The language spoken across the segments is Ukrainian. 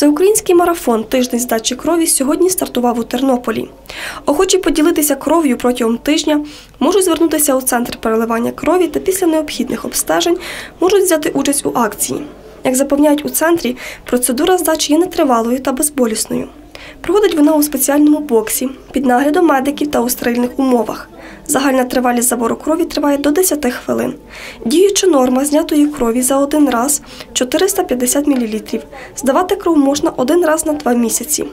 Всеукраїнський марафон Тиждень здачі крові сьогодні стартував у Тернополі. Охочі поділитися кров'ю протягом тижня можуть звернутися у центр переливання крові та після необхідних обстежень можуть взяти участь у акції. Як запевняють у центрі, процедура здачі є нетривалою та безболісною. Проводить вона у спеціальному боксі під наглядом медиків та у стерильних умовах. Загальна тривалість забору крові триває до 10 хвилин. Діюча норма знятої крові за один раз 450 мл. Здавати кров можна один раз на два місяці.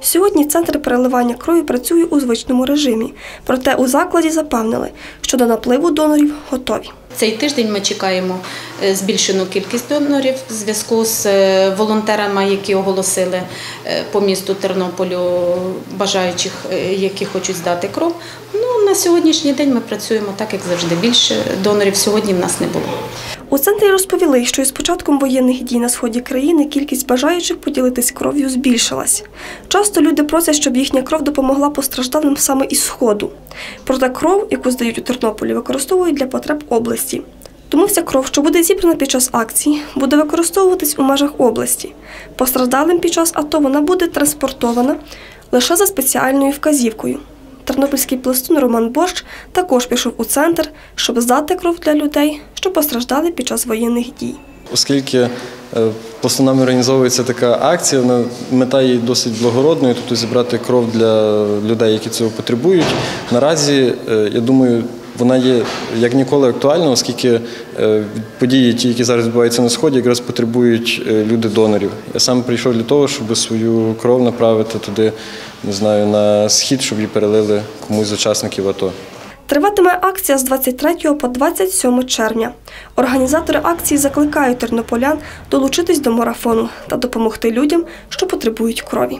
Сьогодні центр переливання крові працює у звичному режимі, проте у закладі запевнили, що до напливу донорів готові. Цей тиждень ми чекаємо е, збільшену кількість донорів в зв'язку з е, волонтерами, які оголосили е, по місту Тернополю бажаючих, які хочуть здати кров. Ну на сьогоднішній день ми працюємо так, як завжди. Більше донорів сьогодні в нас не було. У центрі розповіли, що із початком воєнних дій на сході країни кількість бажаючих поділитись кров'ю збільшилась. Часто люди просять, щоб їхня кров допомогла постраждалим саме із сходу. Проте кров, яку здають у Тернополі, використовують для потреб області. Тому вся кров, що буде зібрана під час акції, буде використовуватись у межах області. Постраждалим під час АТО вона буде транспортована лише за спеціальною вказівкою. Тернопільський пластун Роман Борщ також пішов у центр, щоб здати кров для людей, що постраждали під час воєнних дій. Оскільки е, пластунами організовується така акція, мета її досить благородною, тобто зібрати кров для людей, які цього потребують. Наразі, е, я думаю, вона є як ніколи актуальна, оскільки е, події, ті, які зараз відбуваються на сході, якраз потребують е, люди донорів. Я сам прийшов для того, щоб свою кров направити туди, не знаю, на схід, щоб її перелили комусь з учасників АТО. Триватиме акція з 23 по 27 червня. Організатори акції закликають тернополян долучитись до марафону та допомогти людям, що потребують крові.